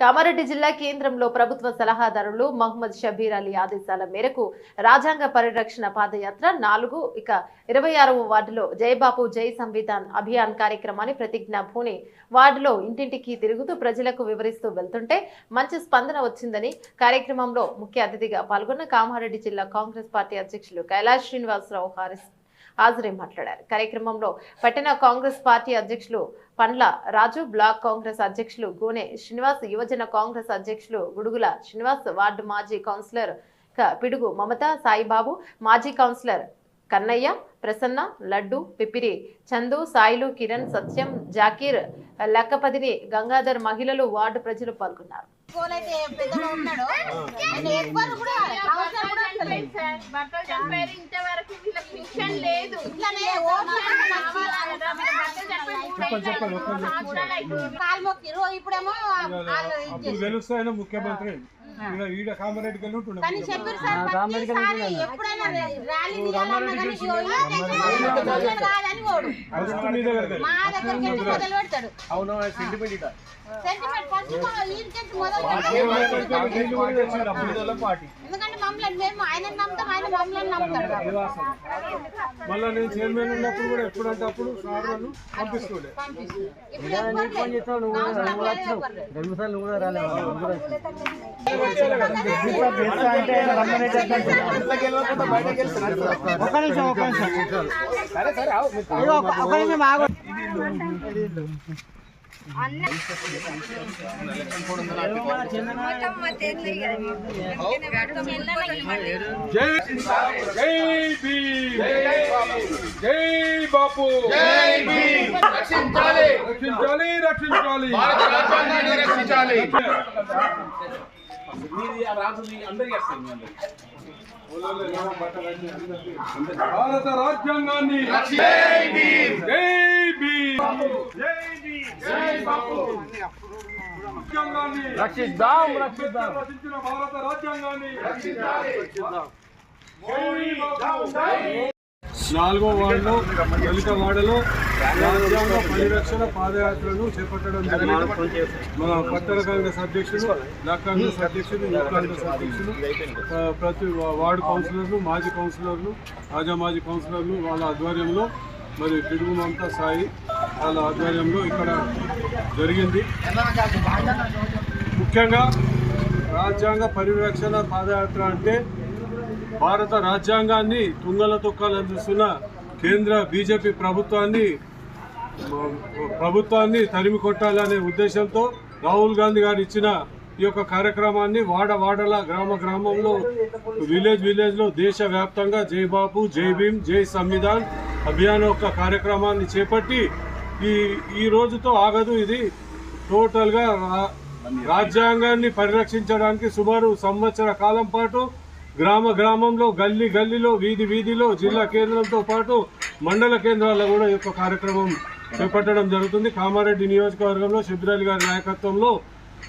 కామారెడ్డి జిల్లా కేంద్రంలో ప్రభుత్వ సలహాదారులు మహమ్మద్ షబీర్ అలీ ఆదేశాల మేరకు రాజ్యాంగ పరిరక్షణ పాదయాత్ర నాలుగు ఇక ఇరవై ఆరవ వార్డులో జయబాపు జై సంవిధాన్ అభియాన్ కార్యక్రమాన్ని ప్రతిజ్ఞ భూని వార్డులో ఇంటింటికి తిరుగుతూ ప్రజలకు వివరిస్తూ వెళ్తుంటే మంచి స్పందన వచ్చిందని కార్యక్రమంలో ముఖ్య అతిథిగా పాల్గొన్న కామారెడ్డి జిల్లా కాంగ్రెస్ పార్టీ అధ్యక్షులు కైలాష్ శ్రీనివాసరావు హారిస్ హాజరై మాట్లాడారు. కార్యక్రమంలో పట్టణ కాంగ్రెస్ పార్టీ అధ్యక్షులు పండ్ల రాజు బ్లాక్ కాంగ్రెస్ అధ్యక్షులు గోనె శ్రీనివాస్ యువజన కాంగ్రెస్ అధ్యక్షులు గుడుగుల శ్రీనివాస్ వార్డు మాజీ కౌన్సిలర్ క- పిడుగు మమత సాయిబాబు మాజీ కౌన్సిలర్ కన్నయ్య ప్రసన్న లడ్డు పిపిరి చందు సాయిలు కిరణ్ సత్యం జాకీర్ లక్కపదిని గంగాధర్ మహిళలు వార్డు ప్రజలు పాల్గొన్నారు. కూడా? ఫిక్షన్ లేదు. ఇప్పుడేమో. తెలుస్తాయన ముఖ్యమంత్రి. ఈడ వచ్చి మొదలు పెడతాడు? సెంటిమెంట్ ఫస్ట్ కూడా మమ్మల్ని మేము ఆయన నమ్ముతాం ఆయన మమ్మల్ని నమ్ముతాడు మళ్ళా నేను చైర్మన్ ఉన్నప్పుడు కూడా ఎప్పుడంటే అప్పుడు సార్ పంపిస్తుండే. ఇప్పుడు ఎవ్వరు లేరు. అవసరం లేదు ఎవ్వరు లేరు. జై జై భీమ్. జై బాపు జై భీమ్. రక్షించాలి. రక్షించాలి. రక్షించాలి. భారత రాజ్యాంగాన్ని రక్షించాలి భారత రాజ్యాంగాన్ని రక్షిద్దాం. రక్షిద్దాం. రచించిన భారత రాజ్యాంగాన్ని బాపు. నాలుగో వార్డులో దళిత వాడలో రాజ్యాంగ పరిరక్షణ పాదయాత్రను చేపట్టడం జరిగింది. మన పట్టణ కాంగ్రెస్ అధ్యక్షుడు బ్లాక్ కాంగ్రెస్ అధ్యక్షుడు యూత్ కాంగ్రెస్ అధ్యక్షుడు ప్రతి వార్డు కౌన్సిలర్లు మాజీ కౌన్సిలర్లు రాజా మాజీ కౌన్సిలర్లు వాళ్ళ ఆధ్వర్యంలో మరి పిడుగుమంతా సాయి వాళ్ళ ఆధ్వర్యంలో ఇక్కడ జరిగింది. ముఖ్యంగా రాజ్యాంగ పరిరక్షణ పాదయాత్ర అంటే భారత రాజ్యాంగాన్ని తుంగల తొక్కలు అందిస్తున్న కేంద్ర బీజేపీ ప్రభుత్వాన్ని ప్రభుత్వాన్ని తరిమి కొట్టాలనే ఉద్దేశంతో రాహుల్ గాంధీ గారు ఇచ్చిన ఈ యొక్క కార్యక్రమాన్ని వాడ వాడల గ్రామ గ్రామంలో విలేజ్ విలేజ్లో దేశవ్యాప్తంగా జై బాపు జై భీమ్ జై సంవిధాన్ అభియాన్ యొక్క కార్యక్రమాన్ని చేపట్టి ఈ ఈ రోజుతో ఆగదు ఇది. టోటల్గా రా- రాజ్యాంగాన్ని పరిరక్షించడానికి సుమారు సంవత్సర కాలం పాటు గ్రామ గ్రామంలో గల్లీ గల్లీలో వీధి వీధిలో జిల్లా కేంద్రంతో పాటు మండల కేంద్రాల్లో కూడా ఈ యొక్క కార్యక్రమం చేపట్టడం జరుగుతుంది. కామారెడ్డి నియోజకవర్గంలో శిబిరాలి గారి నాయకత్వంలో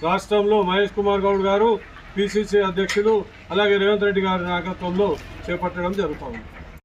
రాష్ట్రంలో మహేష్ కుమార్ గౌడ్ గారు పిసిసి అధ్యక్షులు అలాగే రేవంత్ రెడ్డి గారి నాయకత్వంలో చేపట్టడం జరుగుతుంది